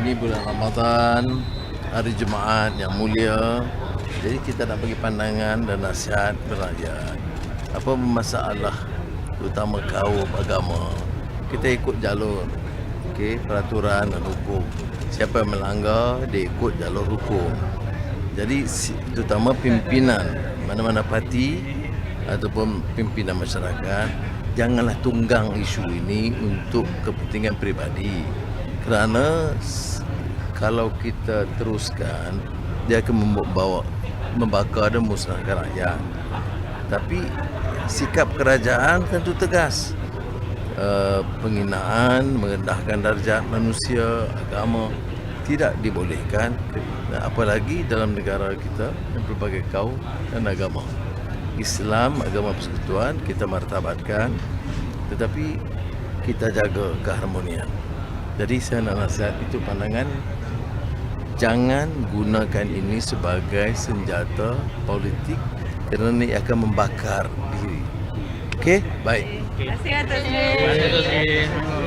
Ini bulan Ramadan, hari Jumaat yang mulia. Jadi kita nak bagi pandangan dan nasihat berakyat. Apa masalah terutama kaum agama. Kita ikut jalur okey, peraturan dan hukum. Siapa yang melanggar, dia ikut jalur hukum. Jadi terutama pimpinan mana-mana parti ataupun pimpinan masyarakat janganlah tunggang isu ini untuk kepentingan peribadi. Kerana kalau kita teruskan dia akan membawa membakar dan musnahkan rakyat. Tapi sikap kerajaan tentu tegas. Uh, penghinaan, merendahkan darjat manusia, agama tidak dibolehkan apalagi dalam negara kita yang berbagai kaum dan agama. Islam agama persekutuan kita martabatkan tetapi kita jaga keharmonian. Jadi saya nak nasihat itu pandangan jangan gunakan ini sebagai senjata politik kerana ia akan membakar diri. Okey, baik. Terima kasih Datuk Seri.